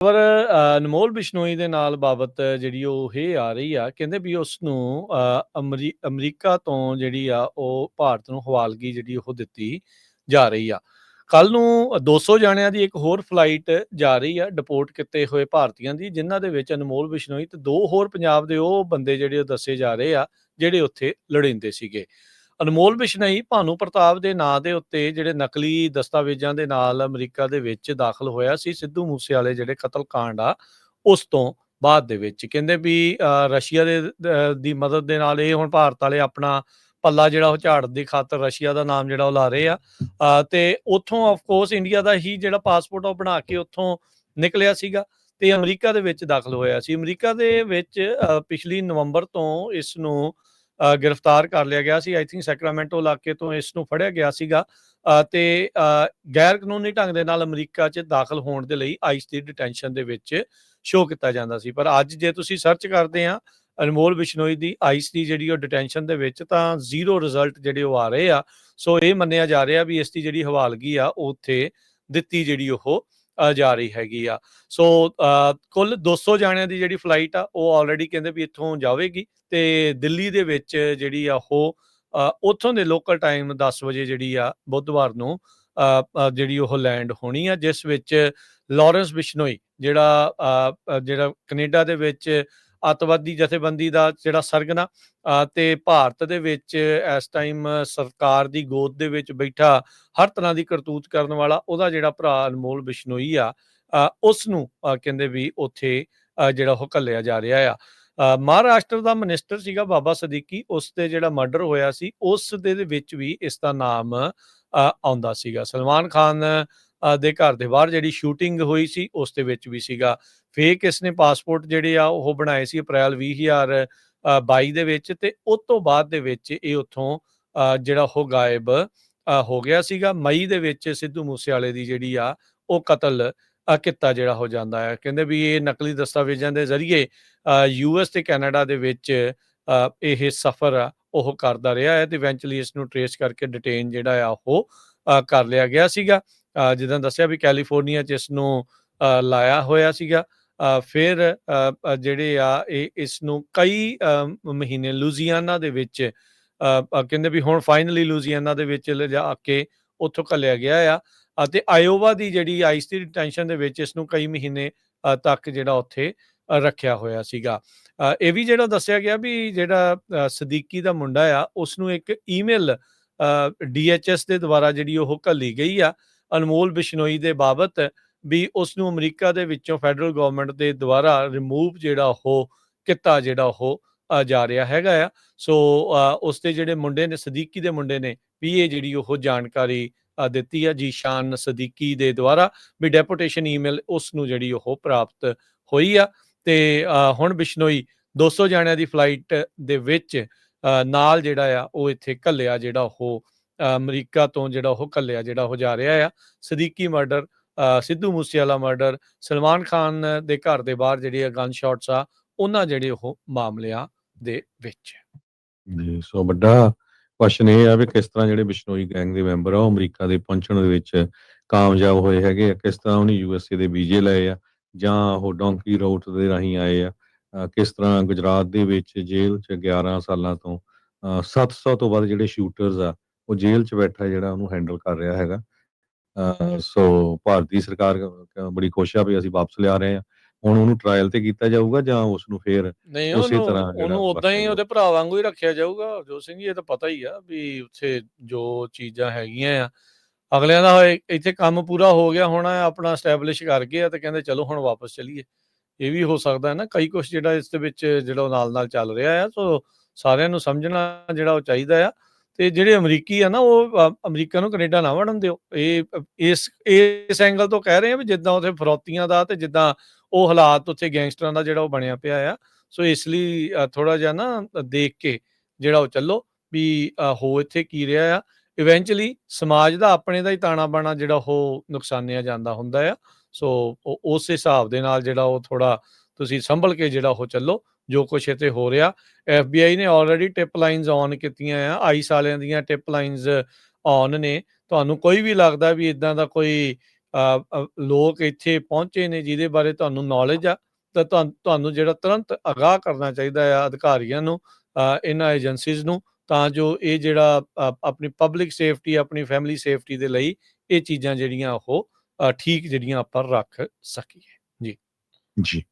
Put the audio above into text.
ਪਰ ਅਨਮੋਲ ਬਿਸ਼ਨੋਈ ਦੇ ਨਾਲ ਬਾਬਤ ਜਿਹੜੀ ਉਹ ਇਹ ਆ ਰਹੀ ਆ, ਕਹਿੰਦੇ ਵੀ ਉਸ ਨੂੰ ਅਮਰੀ, ਅਮਰੀਕਾ ਤੋਂ ਜਿਹੜੀ ਆ ਉਹ ਭਾਰਤ ਨੂੰ ਹਵਾਲਗੀ ਜਿਹੜੀ ਉਹ ਦਿੱਤੀ ਜਾ ਰਹੀ ਆ। ਕੱਲ ਨੂੰ 200 ਜਾਣਿਆਂ ਦੀ ਇੱਕ ਹੋਰ ਫਲਾਈਟ ਜਾ ਰਹੀ ਆ, ਡਿਪੋਰਟ ਕੀਤੇ ਹੋਏ ਭਾਰਤੀਆਂ ਦੀ, ਜਿਨ੍ਹਾਂ ਦੇ ਵਿੱਚ ਅਨਮੋਲ ਬਿਸ਼ਨੋਈ ਤੇ ਦੋ ਹੋਰ ਪੰਜਾਬ ਦੇ ਉਹ ਬੰਦੇ ਜਿਹੜੇ ਉਹ ਦੱਸੇ ਜਾ ਰਹੇ ਆ, ਜਿਹੜੇ ਉੱਥੇ ਲੜਿੰਦੇ ਸੀਗੇ। ਅਨਮੋਲ ਬਿਸ਼ਨਈ ਭਾਨੂ ਪ੍ਰਤਾਪ ਦੇ ਨਾਂ ਦੇ ਉੱਤੇ ਜਿਹੜੇ ਨਕਲੀ ਦਸਤਾਵੇਜ਼ਾਂ ਦੇ ਨਾਲ ਅਮਰੀਕਾ ਦੇ ਵਿੱਚ ਦਾਖਲ ਹੋਇਆ ਸੀ ਸਿੱਧੂ ਮੂਸੇਵਾਲੇ ਜਿਹੜੇ ਕਤਲकांड ਆ ਉਸ ਤੋਂ ਬਾਅਦ ਦੇ ਵਿੱਚ। ਕਹਿੰਦੇ ਵੀ ਰਸ਼ੀਆ ਦੇ ਦੀ ਮਦਦ ਦੇ ਨਾਲ ਇਹ ਹੁਣ ਭਾਰਤ ਵਾਲੇ ਆਪਣਾ ਪੱਲਾ ਜਿਹੜਾ ਉਹ ਝਾੜਨ ਦੀ ਖਾਤਰ ਰਸ਼ੀਆ ਦਾ ਨਾਮ ਜਿਹੜਾ ਉਹ ਲਾ ਰਹੇ ਆ। ਤੇ ਉੱਥੋਂ ਆਫ ਕੋਰਸ ਇੰਡੀਆ ਦਾ ਹੀ ਜਿਹੜਾ ਪਾਸਪੋਰਟ ਉਹ ਬਣਾ ਕੇ ਉੱਥੋਂ ਨਿਕਲਿਆ ਸੀਗਾ ਤੇ ਅਮਰੀਕਾ ਦੇ ਵਿੱਚ ਦਾਖਲ ਹੋਇਆ ਸੀ। ਅਮਰੀਕਾ ਦੇ ਵਿੱਚ ਅ, ਪਿਛਲੀ ਨਵੰਬਰ ਤੋਂ ਇਸ ਨੂੰ ਗ੍ਰਿਫਤਾਰ ਕਰ ਲਿਆ ਗਿਆ ਸੀ। ਆਈ ਥਿੰਕ ਸੈਕਰਾਮੈਂਟੋ ਇਲਾਕੇ ਤੋਂ ਇਸ ਨੂੰ ਫੜਿਆ ਗਿਆ ਸੀਗਾ। ਅ, ਤੇ ਗੈਰ ਕਾਨੂੰਨੀ ਢੰਗ ਦੇ ਨਾਲ ਅਮਰੀਕਾ 'ਚ ਦਾਖਲ ਹੋਣ ਦੇ ਲਈ ਆਈਸ ਦੀ ਡਿਟੈਂਸ਼ਨ ਦੇ ਵਿੱਚ ਸ਼ੋਅ ਕੀਤਾ ਜਾਂਦਾ ਸੀ। ਪਰ ਅੱਜ ਜੇ ਤੁਸੀਂ ਸਰਚ ਕਰਦੇ ਆ ਅਨਮੋਲ ਬਿਸ਼ਨੋਈ ਦੀ ਆਈਸ ਦੀ ਜਿਹੜੀ ਉਹ ਡਿਟੈਂਸ਼ਨ ਦੇ ਵਿੱਚ ਤਾਂ ਜ਼ੀਰੋ ਰਿਜ਼ਲਟ ਜਿਹੜੇ ਉਹ ਆ ਰਹੇ ਆ। ਸੋ ਇਹ ਮੰਨਿਆ ਜਾ ਰਿਹਾ ਵੀ ਇਸ ਦੀ ਜਿਹੜੀ ਹਵਾਲਗੀ ਆ ਉਹ ਉੱਥੇ ਦਿੱਤੀ ਜਿਹੜੀ ਉਹ ਜਾ ਰਹੀ ਹੈਗੀ ਆ। ਸੋ ਅ, ਕੁੱਲ 200 ਜਾਣਿਆਂ ਦੀ ਜਿਹੜੀ ਫਲਾਈਟ ਆ ਉਹ ਆਲਰੇਡੀ ਕਹਿੰਦੇ ਵੀ ਇੱਥੋਂ ਜਾਵੇਗੀ ਤੇ ਦਿੱਲੀ ਦੇ ਵਿੱਚ ਜਿਹੜੀ ਆ ਉਹ ਉੱਥੋਂ ਦੇ ਲੋਕਲ ਟਾਈਮ 10 ਵਜੇ ਜਿਹੜੀ ਆ ਬੁੱਧਵਾਰ ਨੂੰ ਅ, ਜਿਹੜੀ ਉਹ ਲੈਂਡ ਹੋਣੀ ਆ ਜਿਸ ਵਿੱਚ ਲਾਰੈਂਸ ਬਿਸ਼ਨੋਈ ਜਿਹੜਾ ਅ, ਜਿਹੜਾ ਕੈਨੇਡਾ ਦੇ ਵਿੱਚ ਅੱਤਵਾਦੀ ਜਥੇਬੰਦੀ ਦਾ ਜਿਹੜਾ ਸਰਗਨਾ ਤੇ ਭਾਰਤ ਦੇ ਵਿੱਚ ਇਸ ਟਾਈਮ ਸਰਕਾਰ ਦੀ ਗੋਦ ਦੇ ਵਿੱਚ ਬੈਠਾ ਹਰ ਤਰ੍ਹਾਂ ਦੀ ਕਰਤੂਤ ਕਰਨ ਵਾਲਾ ਉਹਦਾ ਜਿਹੜਾ ਭਰਾ ਅਨਮੋਲ ਬਿਸ਼ਨੋਈ ਆ ਅ, ਉਸ ਨੂੰ ਕਹਿੰਦੇ ਵੀ ਉੱਥੇ ਅ, ਜਿਹੜਾ ਉਹ ਘੱਲਿਆ ਜਾ ਰਿਹਾ ਆ। ਮਹਾਰਾਸ਼ਟਰ ਦਾ ਮਿਨਿਸਟਰ ਸੀਗਾ ਬਾਬਾ ਸਦੀਕੀ ਉਸ ਤੇ ਜਿਹੜਾ ਮਰਡਰ ਹੋਇਆ ਸੀ ਉਸ ਦੇ ਵਿੱਚ ਵੀ ਇਸ ਦਾ ਨਾਮ ਅ, ਆਉਂਦਾ ਸੀਗਾ। ਸਲਮਾਨ ਖਾਨ ਦੇ ਘਰ ਦੇ ਬਾਹਰ ਜਿਹੜੀ ਸ਼ੂਟਿੰਗ ਹੋਈ ਸੀ ਉਸ ਦੇ ਵਿੱਚ ਵੀ ਸੀਗਾ। ਫੇਕ ਇਸਨੇ ਪਾਸਪੋਰਟ ਜਿਹੜੇ ਆ ਉਹ ਬਣਾਏ ਸੀ ਅਪ੍ਰੈਲ 2022 ਦੇ ਵਿੱਚ ਤੇ ਉਸ ਤੋਂ ਬਾਅਦ ਦੇ ਵਿੱਚ ਇਹ ਉੱਥੋਂ ਜਿਹੜਾ ਉਹ ਗਾਇਬ ਹੋ ਗਿਆ ਸੀਗਾ। ਮਈ ਦੇ ਵਿੱਚ ਸਿੱਧੂ ਮੂਸੇਵਾਲੇ ਦੀ ਜਿਹੜੀ ਆ ਉਹ ਕਤਲ ਅ, ਕੀਤਾ ਜਿਹੜਾ ਹੋ ਜਾਂਦਾ ਹੈ ਕਹਿੰਦੇ ਵੀ ਇਹ ਨਕਲੀ ਦਸਤਾਵੇਜ਼ਾਂ ਦੇ ਜ਼ਰੀਏ ਯੂਐਸ ਤੇ ਕੈਨੇਡਾ ਦੇ ਵਿੱਚ ਇਹ ਸਫ਼ਰ ਆ ਉਹ ਕਰਦਾ ਰਿਹਾ ਹੈ ਤੇ ਇਵੈਂਚੁਅਲੀ ਇਸ ਨੂੰ ਟ੍ਰੇਸ ਕਰਕੇ ਡਿਟੇਨ ਜਿਹੜਾ ਆ ਉਹ ਕਰ ਲਿਆ ਗਿਆ ਸੀਗਾ। ਜਿੱਦਾਂ ਦੱਸਿਆ ਵੀ ਕੈਲੀਫੋਰਨੀਆ 'ਚ ਇਸ ਨੂੰ ਲਾਇਆ ਹੋਇਆ ਸੀਗਾ। ਫਿਰ ਜਿਹੜੇ ਆ, ਇਹ ਇਸ ਨੂੰ ਕਈ ਮਹੀਨੇ ਲੂਜ਼ੀਆਨਾ ਦੇ ਵਿੱਚ ਕਹਿੰਦੇ ਵੀ ਹੁਣ ਫਾਈਨਲੀ ਲੂਜ਼ੀਆਨਾ ਦੇ ਵਿੱਚ ਲਿਜਾ ਕੇ ਉੱਥੋਂ ਘੱਲਿਆ ਗਿਆ ਆ। ਅਤੇ ਆਇਓਵਾ ਦੀ ਜਿਹੜੀ ਆਈਸ ਦੀ ਡਿਟੈਂਸ਼ਨ ਦੇ ਵਿੱਚ ਇਸ ਨੂੰ ਕਈ ਮਹੀਨੇ ਤੱਕ ਜਿਹੜਾ ਉੱਥੇ ਰੱਖਿਆ ਹੋਇਆ ਸੀਗਾ। ਇਹ ਵੀ ਜਿਹੜਾ ਦੱਸਿਆ ਗਿਆ ਵੀ ਜਿਹੜਾ ਸਦੀਕੀ ਦਾ ਮੁੰਡਾ ਆ ਉਸ ਨੂੰ ਇੱਕ ਈਮੇਲ ਡੀਐਚਐਸ ਦੇ ਦੁਆਰਾ ਜਿਹੜੀ ਉਹ ਘੱਲੀ ਗਈ ਆ। ਅਨਮੋਲ ਬਿਸ਼ਨੋਈ ਦੇ ਬਾਬਤ ਵੀ ਉਸ ਨੂੰ ਅਮਰੀਕਾ ਦੇ ਵਿੱਚੋਂ ਫੈਡਰਲ ਗਵਰਨਮੈਂਟ ਦੇ ਦੁਆਰਾ ਰਿਮੂਵ ਜਿਹੜਾ ਉਹ ਕੀਤਾ ਜਿਹੜਾ ਉਹ ਜਾ ਰਿਹਾ ਹੈਗਾ ਆ। ਸੋ ਅ, ਉਸ ਦੇ ਜਿਹੜੇ ਮੁੰਡੇ ਨੇ ਸਦੀਕੀ ਦੇ ਮੁੰਡੇ ਨੇ ਵੀ ਇਹ ਜਿਹੜੀ ਉਹ ਜਾਣਕਾਰੀ ਦਿੱਤੀ ਆ ਜੀਸ਼ਾਨ ਸਦੀਕੀ ਦੇ ਦੁਆਰਾ ਵੀ ਡੈਪੂਟੇਸ਼ਨ ਈਮੇਲ ਉਸ ਨੂੰ ਜਿਹੜੀ ਉਹ ਪ੍ਰਾਪਤ ਹੋਈ ਆ। ਤੇ ਹੁਣ ਬਿਸ਼ਨੋਈ 200 ਜਾਣਿਆਂ ਦੀ ਫਲਾਈਟ ਦੇ ਵਿੱਚ ਨਾਲ ਜਿਹੜਾ ਆ ਉਹ ਇੱਥੇ ਘੱਲਿਆ ਜਿਹੜਾ ਉਹ ਅਮਰੀਕਾ ਤੋਂ ਜਿਹੜਾ ਉਹ ਕੱਲਿਆ ਜਿਹੜਾ ਉਹ ਜਾ ਰਿਹਾ ਆ। ਸਦੀਕੀ ਮਰਡਰ ਸਿੱਧੂ ਮੂਸੇਵਾਲਾ ਮਰਡਰ ਸਲਮਾਨ ਖਾਨ ਦੇ ਘਰ ਦੇ ਬਾਹਰ ਜਿਹੜੇ ਗਨ ਸ਼ਾਟਸ ਆ ਉਹਨਾਂ ਜਿਹੜੇ ਉਹ ਮਾਮਲਿਆਂ ਦੇ ਵਿੱਚ। ਜੀ ਸੋ ਵੱਡਾ ਕੁਐਸਚਨ ਇਹ ਆ ਵੀ ਕਿਸ ਤਰ੍ਹਾਂ ਜਿਹੜੇ ਬਿਸ਼ਨੋਈ ਗੈਂਗ ਦੇ ਮੈਂਬਰ ਆ ਉਹ ਅਮਰੀਕਾ ਦੇ ਪਹੁੰਚਣ ਦੇ ਵਿੱਚ ਕਾਮਯਾਬ ਹੋਏ ਹੈਗੇ ਆ? ਕਿਸ ਤਰ੍ਹਾਂ ਉਹਨੇ ਯੂਐਸਏ ਦੇ ਵੀਜ਼ੇ ਲਏ ਆ? ਜਾਂ ਉਹ ਡੋਂਕੀ ਰੂਟ ਦੇ ਰਾਹੀਂ ਆਏ ਆ? ਕਿਸ ਤਰ੍ਹਾਂ ਗੁਜਰਾਤ ਦੇ ਵਿੱਚ ਜੇਲ੍ਹ 'ਚ 11 ਸਾਲਾਂ ਤੋਂ ਅ, 700 ਤੋਂ ਵੱਧ ਜਿਹੜੇ ਸ਼ੂਟਰਸ ਆ ਉਹ ਜੇਲ੍ਹ 'ਚ ਬੈਠਾ ਜਿਹੜਾ ਉਹਨੂੰ ਹੈਂਡਲ ਕਰ ਰਿਹਾ ਹੈਗਾ। ਸੋ ਭਾਰਤੀ ਸਰਕਾਰ ਬੜੀ ਖੁਸ਼ ਆ ਵੀ ਅਸੀਂ ਵਾਪਸ ਲਿਆ ਰਹੇ ਆ ਹੁਣ ਉਹਨੂੰ ਟ੍ਰਾਇਲ ਤੇ ਕੀਤਾ ਜਾਊਗਾ ਜਾਂ ਉਸ ਨੂੰ ਫੇਰ ਉਸੇ ਤਰ੍ਹਾਂ ਉਹਨੂੰ ਉਦਾਂ ਹੀ। ਉਹਦੇ ਭਰਾ ਵਾਂਗੂ ਹੀ ਰੱਖਿਆ ਜਾਊਗਾ ਜੋ ਸਿੰਘ ਜੀ ਇਹ ਤਾਂ ਪਤਾ ਹੀ ਆ ਵੀ ਉੱਥੇ ਜੋ ਚੀਜ਼ਾਂ ਹੈਗੀਆਂ ਆ। ਅਗਲਿਆਂ ਦਾ ਇੱਥੇ ਕੰਮ ਪੂਰਾ ਹੋ ਗਿਆ ਹੋਣਾ ਆਪਣਾ ਸਟੈਬਲਿਸ਼ ਕਰ ਗਏ ਆ ਤੇ ਕਹਿੰਦੇ ਚਲੋ ਹੁਣ ਵਾਪਸ ਚਲੀਏ। ਇਹ ਵੀ ਹੋ ਸਕਦਾ ਹੈ ਨਾ ਕਈ ਕੁਝ ਜਿਹੜਾ ਇਸ ਦੇ ਵਿੱਚ ਜਿਹੜਾ ਨਾਲ ਨਾਲ ਚੱਲ ਰਿਹਾ ਆ ਸੋ ਸਾਰਿਆਂ ਨੂੰ ਸਮਝਣਾ ਜਿਹੜਾ ਉਹ ਚਾਹੀਦਾ ਆ। ਤੇ ਜਿਹੜੇ ਅਮਰੀਕੀ ਆ ਨਾ, ਉਹ ਅਮਰੀਕਾ ਨੂੰ ਕੈਨੇਡਾ ਨਾ ਵੜਨ ਦਿਓ। ਇਹ, ਇਸ ਇਸ ਐਂਗਲ ਤੋਂ ਕਹਿ ਰਹੇ ਆ ਵੀ ਜਿੱਦਾਂ ਉੱਥੇ ਫਰੌਤੀਆਂ ਦਾ ਤੇ ਜਿੱਦਾਂ ਉਹ ਹਾਲਾਤ ਉੱਥੇ ਗੈਂਗਸਟਰਾਂ ਦਾ ਜਿਹੜਾ ਉਹ ਬਣਿਆ ਪਿਆ ਆ। ਸੋ ਇਸ ਲਈ ਥੋੜਾ ਜਿਹਾ ਨਾ ਦੇਖ ਕੇ ਜਿਹੜਾ ਉਹ ਚੱਲੋ ਵੀ ਹੋ ਇੱਥੇ ਕੀ ਰਿਹਾ ਆ। ਇਵੈਂਚੁਅਲੀ ਸਮਾਜ ਦਾ ਆਪਣੇ ਦਾ ਹੀ ਤਾਣਾ ਬਾਣਾ ਜਿਹੜਾ ਉਹ ਨੁਕਸਾਨਿਆ ਜਾਂਦਾ ਹੁੰਦਾ ਆ। ਸੋ ਉਸ ਹਿਸਾਬ ਦੇ ਨਾਲ ਜਿਹੜਾ ਉਹ ਥੋੜਾ ਤੁਸੀਂ ਸੰਭਲ ਕੇ ਜਿਹੜਾ ਉਹ ਚੱਲੋ, ਜੋ ਕੁਛ ਇੱਥੇ ਹੋ ਰਿਹਾ। FBI ਨੇ ਆਲਰੇਡੀ ਟਿਪ ਲਾਈਨਸ ਔਨ ਕੀਤੀਆਂ ਆ, ਆਈਸ ਵਾਲਿਆਂ ਦੀਆਂ ਟਿਪ ਲਾਈਨਸ ਔਨ ਨੇ। ਤੁਹਾਨੂੰ ਕੋਈ ਵੀ ਲੱਗਦਾ ਵੀ ਇਦਾਂ ਦਾ ਕੋਈ ਲੋਕ ਇੱਥੇ ਪਹੁੰਚੇ ਨੇ ਜਿਹਦੇ ਬਾਰੇ ਤੁਹਾਨੂੰ ਨੌਲੇਜ ਆ, ਤਾਂ ਤੁਹਾਨੂੰ ਜਿਹੜਾ ਤੁਰੰਤ ਆਗਾਹ ਕਰਨਾ ਚਾਹੀਦਾ ਆ ਅਧਿਕਾਰੀਆਂ ਨੂੰ ਇਹਨਾਂ ਏਜੰਸੀਜ਼ ਨੂੰ, ਤਾਂ ਜੋ ਇਹ ਜਿਹੜਾ ਆਪਣੀ ਪਬਲਿਕ ਸੇਫਟੀ ਆਪਣੀ ਫੈਮਿਲੀ ਸੇਫਟੀ ਦੇ ਲਈ ਇਹ ਚੀਜ਼ਾਂ ਜਿਹੜੀਆਂ ਉਹ ਠੀਕ ਜਿਹੜੀਆਂ ਆਪਾਂ ਰੱਖ ਸਕੀਏ। ਜੀ। ਜੀ।